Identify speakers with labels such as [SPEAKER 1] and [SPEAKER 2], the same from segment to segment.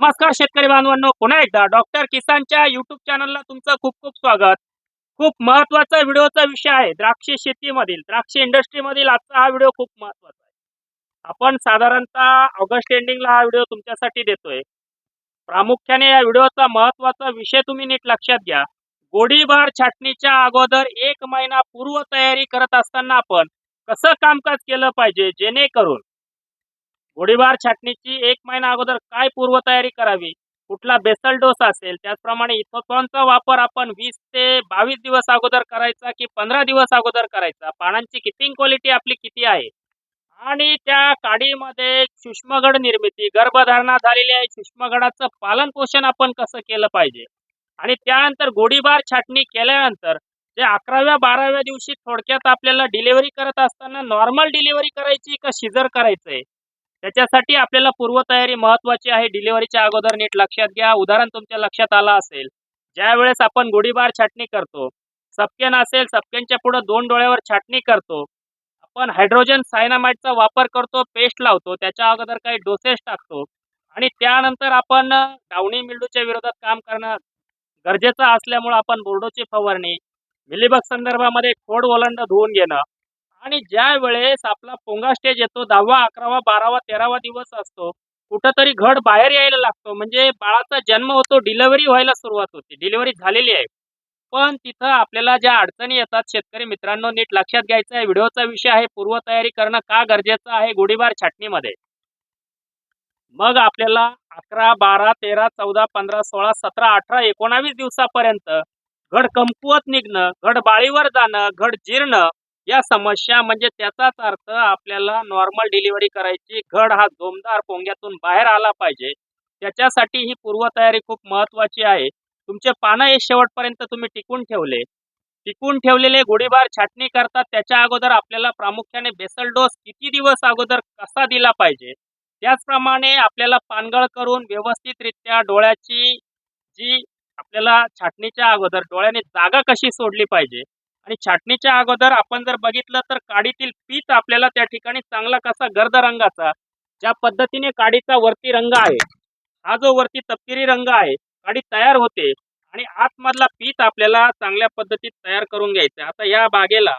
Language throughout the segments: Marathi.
[SPEAKER 1] नमस्कार शेतकरी बांधवांनो पुन्हा एकदा डॉक्टर किसानच्या युट्यूब चॅनलला तुमचं खूप खूप स्वागत. खूप महत्त्वाचा व्हिडिओचा विषय आहे द्राक्ष शेतीमधील द्राक्ष इंडस्ट्रीमधील आजचा हा व्हिडिओ खूप महत्त्वाचा आहे. आपण साधारणतः ऑगस्ट एंडिंगला हा व्हिडिओ तुमच्यासाठी देतोय. प्रामुख्याने या व्हिडिओचा महत्त्वाचा विषय तुम्ही नीट लक्षात घ्या. गोडीबार छाटणीच्या अगोदर एक महिना पूर्व तयारी करत असताना आपण कसं कामकाज केलं पाहिजे जेणेकरून गोळीबार छाटणीची एक महिना अगोदर काय पूर्वतयारी करावी? कुठला बेसल डोस असेल? त्याचप्रमाणे इथोथॉनचा वापर आपण वीस ते बावीस दिवस अगोदर करायचा की पंधरा दिवस अगोदर करायचा? पानांची किपिंग क्वालिटी आपली किती आहे? आणि त्या काडीमध्ये सूक्ष्मगड निर्मिती गर्भधारणा झालेली आहे. सूक्ष्मगडाचं पालन पोषण आपण कसं केलं पाहिजे? आणि त्यानंतर गोडीबार छाटणी केल्यानंतर जे अकराव्या बाराव्या दिवशी थोडक्यात आपल्याला डिलिव्हरी करत असताना नॉर्मल डिलिव्हरी करायची का शिजर करायचंय? त्याच्यासाठी आपल्याला पूर्वतयारी महत्वाची आहे. डिलिव्हरीच्या अगोदर नीट लक्षात घ्या. उदाहरण तुमच्या लक्षात आलं असेल. ज्या वेळेस आपण गोडीबार छाटणी करतो सपकेन असेल सपकेनच्या पुढे दोन डोळ्यावर छाटणी करतो आपण हायड्रोजन सायनामाइटचा वापर करतो पेस्ट लावतो त्याच्या अगोदर काही डोसेस टाकतो आणि त्यानंतर आपण डावणी मिल्डूच्या विरोधात काम करणं गरजेचं असल्यामुळे आपण बोर्डोची फवारणी मिलीबग संदर्भामध्ये खोड ओलांड धुवून घेणं आणि ज्या वेळेस आपला पोंगा स्टेज येतो दहावा अकरावा बारावा तेरावा दिवस असतो कुठंतरी घड बाहेर यायला लागतो. म्हणजे बाळाचा जन्म होतो डिलिव्हरी व्हायला सुरुवात होते. डिलिव्हरी झालेली आहे. पण तिथं आपल्याला ज्या अडचणी येतात शेतकरी मित्रांनो नीट लक्षात घ्यायचं आहे. व्हिडिओचा विषय आहे. पूर्वतयारी करणं का गरजेचं आहे? गुढीबार छाटणीमध्ये. मग आपल्याला अकरा बारा तेरा चौदा पंधरा सोळा सतरा अठरा एकोणावीस दिवसापर्यंत घड कमकुवत निघणं घड बाळीवर जाणं घड जीर्ण या समस्या म्हणजे त्याचाच अर्थ आपल्याला नॉर्मल डिलिव्हरी करायची घड हा जोमदार पोंग्यातून बाहेर आला पाहिजे. त्याच्यासाठी ही पूर्वतयारी खूप महत्वाची आहे. तुमचे पानं हे शेवटपर्यंत तुम्ही टिकून ठेवले. टिकून ठेवलेले गुढीबार छाटणी करतात त्याच्या अगोदर आपल्याला प्रामुख्याने बेसल डोस किती दिवस अगोदर कसा दिला पाहिजे? त्याचप्रमाणे आपल्याला पानगळ करून व्यवस्थितरित्या डोळ्याची जी आपल्याला छाटणीच्या अगोदर डोळ्याने जागा कशी सोडली पाहिजे? आणि छाटणीच्या अगोदर आपण जर बघितलं तर काडीतील पीत आपल्याला त्या ठिकाणी चांगला कसा गर्द रंगाचा ज्या पद्धतीने काडीचा वरती रंग आहे हा जो वरती तपकिरी रंग आहे काडी तयार होते आणि आतमधला पीत आपल्याला चांगल्या पद्धतीत तयार करून घ्यायचा. आता या बागेला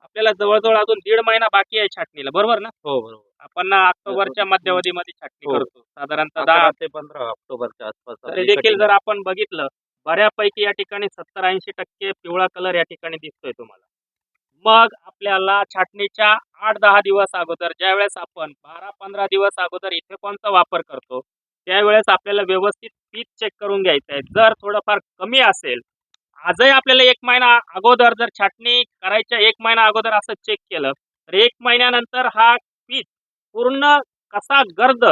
[SPEAKER 1] आपल्याला जवळजवळ अजून दीड महिना बाकी आहे छाटणीला बरोबर ना?
[SPEAKER 2] हो बरोबर.
[SPEAKER 1] आपण ऑक्टोबरच्या मध्यवधीमध्ये छाटणी
[SPEAKER 2] हो.
[SPEAKER 1] करतो साधारणतः दहा
[SPEAKER 2] ते पंधरा ऑक्टोबरच्या आसपास
[SPEAKER 1] तरी देखील जर आपण बघितलं बऱ्यापैकी या ठिकाणी सत्तर ऐंशी टक्के पिवळा कलर या ठिकाणी दिसतोय तुम्हाला. मग आपल्याला छाटणीच्या आठ दहा दिवस अगोदर ज्या वेळेस आपण बारा पंधरा दिवस अगोदर इथेकॉनचा वापर करतो त्यावेळेस आपल्याला व्यवस्थित पीक चेक करून घ्यायचं आहे. जर थोडंफार कमी असेल आजही आपल्याला एक महिना अगोदर जर छाटणी करायच्या एक महिना अगोदर असं चेक केलं तर एक महिन्यानंतर हा पीक पूर्ण कसा गर्द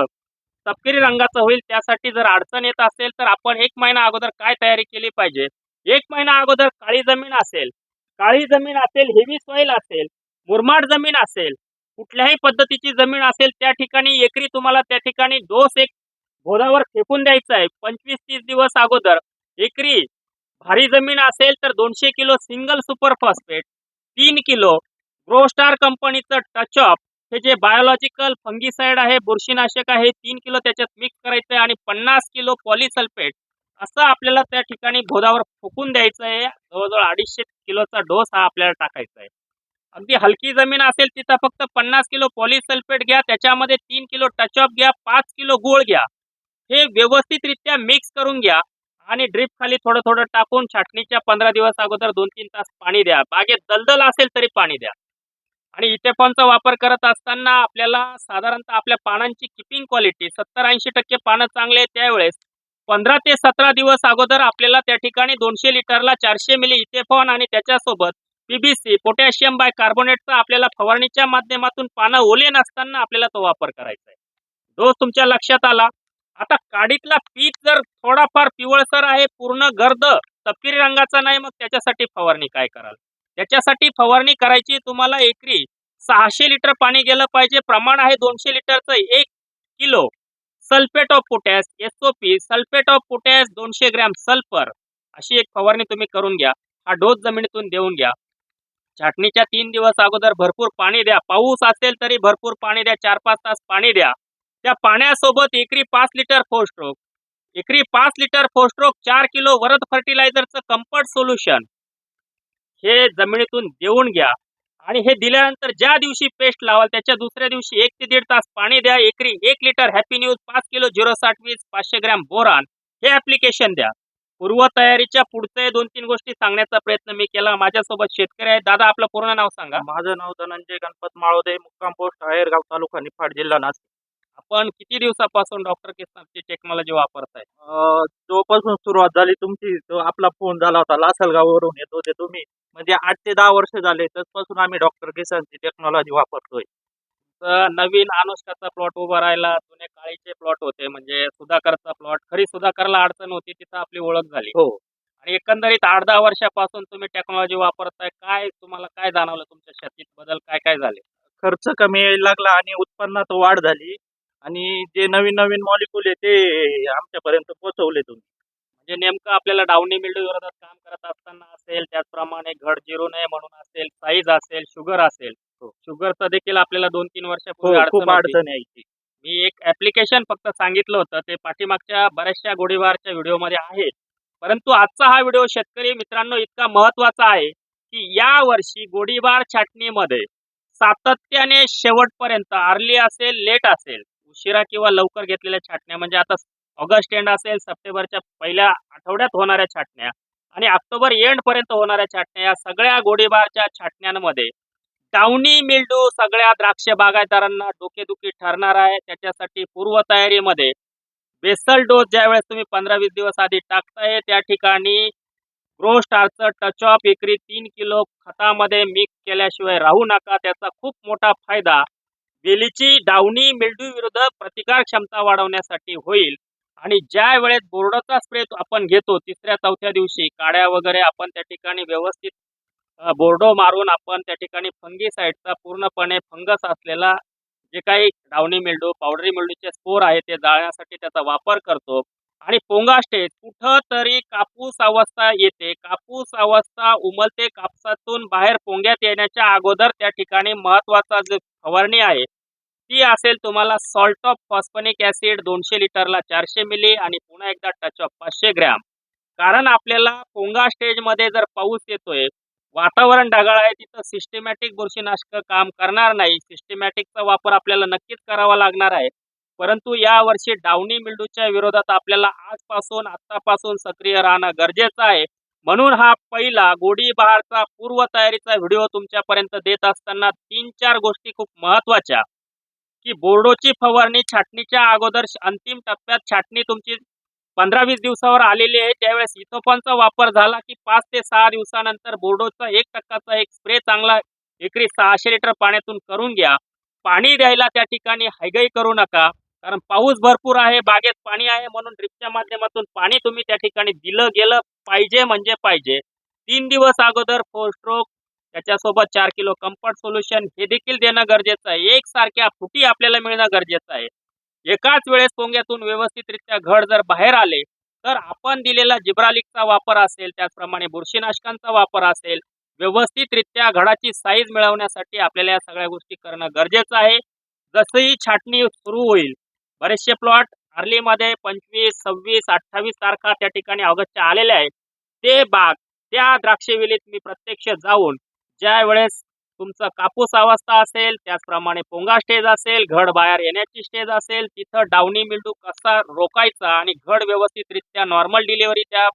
[SPEAKER 1] तपकिरी रंगाचं होईल त्यासाठी जर अडचण येत असेल तर आपण एक महिना अगोदर काय तयारी केली पाहिजे? एक महिना अगोदर काळी जमीन असेल काळी जमीन असेल हेवी सॉईल असेल मुरमाड जमीन असेल कुठल्याही पद्धतीची जमीन असेल त्या ठिकाणी एकरी तुम्हाला त्या ठिकाणी डोस एक बोधावर फेकून द्यायचा आहे. पंचवीस तीस दिवस अगोदर एकरी भारी जमीन असेल तर दोनशे किलो सिंगल सुपर फॉस्फेट तीन किलो ग्रोस्टार कंपनीचं टचअप हे जे बायोलॉजिकल फंगीसाइड आहे बुरशीनाशक आहे तीन किलो त्याच्यात मिक्स करायचं आहे आणि पन्नास किलो पॉलिसल्फेट असं आपल्याला त्या ठिकाणी भोदावर फुकून द्यायचं आहे जवळजवळ अडीचशे किलोचा डोस हा आपल्याला टाकायचा आहे अगदी हलकी जमीन असेल तिथं फक्त पन्नास किलो पॉलिसल्फेट घ्या त्याच्यामध्ये तीन किलो टचअप घ्या पाच किलो गुळ घ्या. हे व्यवस्थितरित्या मिक्स करून घ्या आणि ड्रिप खाली थोडं थोडं टाकून छाटणीच्या पंधरा दिवस अगोदर दोन तीन तास पाणी द्या. बागेत दलदल असेल तरी पाणी द्या. आणि इथेफॉनचा वापर करत असताना आपल्याला साधारणतः आपल्या पानांची किपिंग क्वालिटी सत्तर ऐंशी टक्के पानं चांगले त्यावेळेस. पंधरा ते सतरा दिवस अगोदर आपल्याला त्या ठिकाणी दोनशे लिटरला चारशे मिली इथेफॉन आणि त्याच्यासोबत पीबीसी पोटॅशियम बाय कार्बोनेटचा आपल्याला फवारणीच्या माध्यमातून पानं ओले नसताना आपल्याला तो वापर करायचा आहे. दोष तुमच्या लक्षात आला? आता काडीतला पीक जर थोडाफार पिवळसर आहे पूर्ण गर्द तपकिरी रंगाचा नाही मग त्याच्यासाठी फवारणी काय कराल? याच्यासाठी फवारणी करायची. तुम्हाला एकरी सहाशे लिटर पाणी गेलं पाहिजे. प्रमाण आहे दोनशे लिटरचं एक kilo. Sulphate of potash SOP sulphate of potash दोनशे ग्रॅम सल्फर. अशी एक फवारणी तुम्ही करून घ्या. हा डोस जमिनीतून देऊन घ्या. छाटणीच्या तीन दिवस अगोदर भरपूर पाणी द्या. पाऊस असेल तरी भरपूर पाणी द्या. चार पाच तास पाणी द्या. त्या पाण्यासोबत एकरी पाच लिटर फोस्ट्रोक एकरी पाच लिटर फोस्ट्रोक चार किलो वरद फर्टिलायझरचं कम्फर्ट सोल्युशन. हे जमिनीतून देऊन घ्या. आणि हे दिल्यानंतर ज्या दिवशी पेस्ट लावाल त्याच्या दुसऱ्या दिवशी एक ते दीड तास पाणी द्या. एकरी एक लिटर हॅपी न्यूज पाच किलो झिरो साठ वीस पाचशे ग्रॅम बोरान हे ऍप्लिकेशन द्या. पूर्वतयारीच्या पुढचे दोन तीन गोष्टी सांगण्याचा प्रयत्न मी केला. माझ्यासोबत शेतकरी आहेत. दादा आपलं पूर्ण नाव सांगा.
[SPEAKER 2] माझं नाव धनंजय गणपत माळोदे मुक्काम पोस्ट आहेरगाव तालुका निफाड जिल्हा नाशिक.
[SPEAKER 1] आपण किती दिवसापासून डॉक्टर किसानची टेक्नॉलॉजी वापरताय?
[SPEAKER 2] जोपासून सुरुवात झाली तुमची. तो आपला फोन झाला होता लासलगाववरून. येत होते तुम्ही म्हणजे आठ ते दहा वर्ष झाले तसपासून आम्ही डॉक्टर किसानची टेक्नॉलॉजी वापरतोय.
[SPEAKER 1] तर नवीन अनुष्काचा प्लॉट उभा राहिला जुने काळीचे प्लॉट होते म्हणजे सुधाकरचा प्लॉट खरी सुधाकरला अडचण होती तिथं आपली ओळख झाली.
[SPEAKER 2] हो.
[SPEAKER 1] आणि एकंदरीत आठ दहा वर्षापासून तुम्ही टेक्नॉलॉजी वापरताय काय तुम्हाला काय जाणवलं तुमच्या शेतीत बदल काय काय झाले?
[SPEAKER 2] खर्च कमी यायला लागला आणि उत्पन्नात वाढ झाली. आणि जे नवीन नवीन मॉलिक्युल आहे ते आमच्यापर्यंत पोहोचवले तुम्ही.
[SPEAKER 1] म्हणजे नेमकं आपल्याला डाऊनी मिल्डू विरोधात काम करत असताना असेल त्याचप्रमाणे घड जिरू नये म्हणून असेल साईज असेल शुगर असेल
[SPEAKER 2] हो.
[SPEAKER 1] शुगरचं देखील आपल्याला दोन तीन
[SPEAKER 2] हो
[SPEAKER 1] वर्षापूर्वी
[SPEAKER 2] खूप
[SPEAKER 1] अडचण.
[SPEAKER 2] अडचण यायची
[SPEAKER 1] मी एक ऍप्लिकेशन फक्त सांगितलं होतं ते पाठीमागच्या बऱ्याचशा गोडीबारच्या व्हिडिओमध्ये आहे परंतु आजचा हा व्हिडिओ शेतकरी मित्रांनो इतका महत्त्वाचा आहे की या वर्षी गोडीबार छाटणीमध्ये सातत्याने शेवटपर्यंत अर्ली असेल लेट असेल उशिरा किंवा लवकर घेतलेल्या छाटण्या म्हणजे आता ऑगस्ट एंड असेल सप्टेंबरच्या पहिल्या आठवड्यात होणाऱ्या छाटण्या आणि ऑक्टोबर एंड पर्यंत होणाऱ्या छाटण्या या सगळ्या गोडीबारच्या छाटण्यांमध्ये डाऊनी मिल्डू सगळ्या द्राक्ष बागायतदारांना डोकेदुखी ठरणार आहे. त्याच्यासाठी पूर्वतयारीमध्ये बेसल डोस ज्या वेळेस तुम्ही पंधरा वीस दिवस आधी टाकताय त्या ठिकाणी ग्रो स्टारचं टच ऑफ एकरी तीन किलो खतामध्ये मिक्स केल्याशिवाय राहू नका. त्याचा खूप मोठा फायदा वेलीची डावणी मिल्ड्यू विरुद्ध प्रतिकार क्षमता वाढवण्यासाठी होईल. आणि ज्या वेळेस बोर्डाचा स्प्रे आपण घेतो तिसऱ्या चौथ्या दिवशी काड्या वगैरे आपण त्या ठिकाणी व्यवस्थित बोर्डो मारून आपण त्या ठिकाणी फंगी साईडचा पूर्णपणे फंगस असलेला जे काही डावणी मिल्डू पावडरी मिल्डूचे स्पोर आहे ते जाळण्यासाठी त्याचा वापर करतो. आणि पोंगा स्टेज कुठं तरी कापूस अवस्था येते. कापूस अवस्था उमलते कापसातून बाहेर पोंग्यात येण्याच्या अगोदर त्या ठिकाणी महत्त्वाचा जो फवारणी आहे ती असेल तुम्हाला सॉल्ट ऑफ फॉस्फनिक ऍसिड दोनशे लिटरला चारशे मिली आणि पुन्हा एकदा टच ऑफ पाचशे ग्रॅम कारण आपल्याला पोंगा स्टेजमध्ये जर पाऊस येतोय वातावरण ढगाळ आहे तिथं सिस्टमॅटिक बुरशीनाशक काम करणार नाही. सिस्टमॅटिकचा वापर आपल्याला नक्कीच करावा लागणार आहे. परंतु या वर्षी डावणी मिल्डूच्या विरोधात आपल्याला आजपासून आतापासून सक्रिय राहणं गरजेचं आहे. म्हणून हा पहिला गोडी बहारचा पूर्वतयारीचा व्हिडिओ तुमच्यापर्यंत देत असताना तीन चार गोष्टी खूप महत्त्वाच्या की बोर्डोची फवारणी छाटणीच्या अगोदर अंतिम टप्प्यात छाटणी तुमची पंधरा वीस दिवसावर आलेली आहे. त्यावेळेस इथोफॉनचा वापर झाला की पाच ते सहा दिवसानंतर बोर्डोचा एक टक्काचा एक स्प्रे चांगला एकरी सहाशे लिटर पाण्यातून करून घ्या. पाणी द्यायला त्या ठिकाणी हायगाई करू नका. कारण पाऊस भरपूर आहे बागेत पाणी आहे म्हणून ड्रिपच्या माध्यमातून पाणी तुम्ही त्या ठिकाणी दिलं गेलं पाहिजे म्हणजे पाहिजे. तीन दिवस अगोदर फोर स्ट्रोक त्याच्यासोबत चार किलो कम्फर्ट सोल्युशन हे देखील देणं गरजेचं आहे. एकसारख्या फुटी आपल्याला मिळणं गरजेचं आहे. एकाच वेळेस पोंग्यातून व्यवस्थितरित्या घड जर बाहेर आले तर आपण दिलेला जिब्रालिकचा वापर असेल त्याचप्रमाणे बुरशीनाशकांचा वापर असेल व्यवस्थितरित्या घडाची साईज मिळवण्यासाठी आपल्याला या सगळ्या गोष्टी करणं गरजेचं आहे. जसंही छाटणी सुरू होईल बरेचसे प्लॉट अर्लीमध्ये पंचवीस सव्वीस अठ्ठावीस तारखा त्या ठिकाणी ऑगस्टच्या आलेल्या आहेत. ते बाग त्या द्राक्षवेलीत मी प्रत्यक्ष जाऊन ज्या वेळेस तुमचा कापूस अवस्था असेल त्याचप्रमाणे पोंगा स्टेज असेल घड बाहेर येण्याची स्टेज असेल तिथं डावणी मिल्डू कसा रोखायचा आणि घड व्यवस्थितरित्या नॉर्मल डिलिव्हरी त्या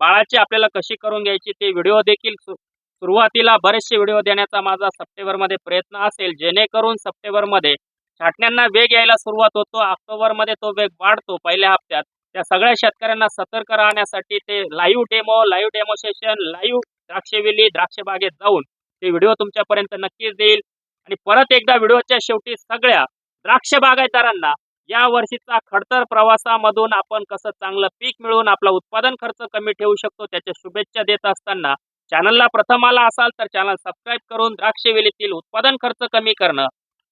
[SPEAKER 1] बाळाची आपल्याला कशी करून घ्यायची ते व्हिडिओ देखील सु- सुरुवातीला बरेचसे व्हिडिओ देण्याचा माझा सप्टेंबरमध्ये प्रयत्न असेल. जेणेकरून सप्टेंबरमध्ये छाटण्यांना वेग यायला सुरुवात होतो ऑक्टोबरमध्ये तो वेग वाढतो पहिल्या हप्त्यात. त्या सगळ्या शेतकऱ्यांना सतर्क राहण्यासाठी ते live demo live demonstration live द्राक्षवेली द्राक्ष बागेत जाऊन ते व्हिडिओ तुमच्यापर्यंत नक्कीच देईल. आणि परत एकदा व्हिडिओच्या शेवटी सगळ्या द्राक्ष बागायतदारांना या वर्षीचा खडतर प्रवासामधून आपण कसं चांगलं पीक मिळवून आपला उत्पादन खर्च कमी ठेवू शकतो त्याच्या शुभेच्छा देत असताना चॅनलला प्रथम आला असाल तर चॅनल सबस्क्राईब करून द्राक्षवेलीतील उत्पादन खर्च कमी करणं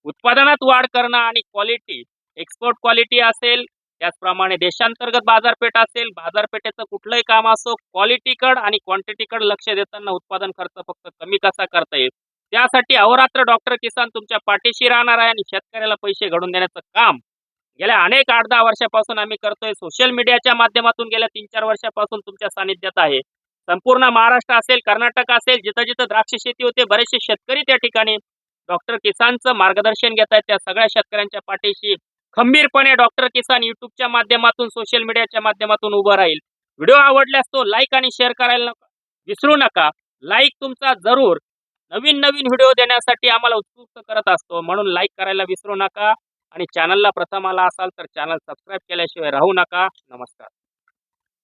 [SPEAKER 1] उत्पादनात वाढ करणं आणि क्वालिटी एक्सपोर्ट क्वालिटी असेल त्याचप्रमाणे देशांतर्गत बाजारपेठ असेल बाजारपेठेचं कुठलंही काम असो क्वालिटीकड आणि क्वांटिटीकड लक्ष देताना उत्पादन खर्च फक्त कमी कसा करता येईल? त्यासाठी अहोरात्र डॉक्टर किसान तुमच्या पाठीशी राहणार आहे आणि शेतकऱ्याला पैसे घडून देण्याचं काम. गेल्या अनेक आठ दहा वर्षापासून आम्ही करतोय. सोशल मीडियाच्या माध्यमातून गेल्या तीन चार वर्षापासून तुमच्या सानिध्यात आहे. संपूर्ण महाराष्ट्र असेल कर्नाटक असेल जिथं जिथं द्राक्ष शेती होते बरेचसे शेतकरी त्या ठिकाणी डॉक्टर किसानचं मार्गदर्शन घेत आहेत त्या सगळ्या शेतकऱ्यांच्या पाठीशी खंबीरपणे डॉक्टर किसान युट्यूबच्या माध्यमातून सोशल मीडियाच्या माध्यमातून उभं राहील. व्हिडिओ आवडल्यास तो लाईक आणि शेअर करायला नका विसरू नका. लाईक तुमचा जरूर. नवीन नवीन व्हिडिओ देण्यासाठी आम्हाला उत्सुक करत असतो म्हणून लाईक करायला विसरू नका. आणि चॅनलला प्रथम आला असाल तर चॅनल सबस्क्राईब केल्याशिवाय राहू नका. नमस्कार.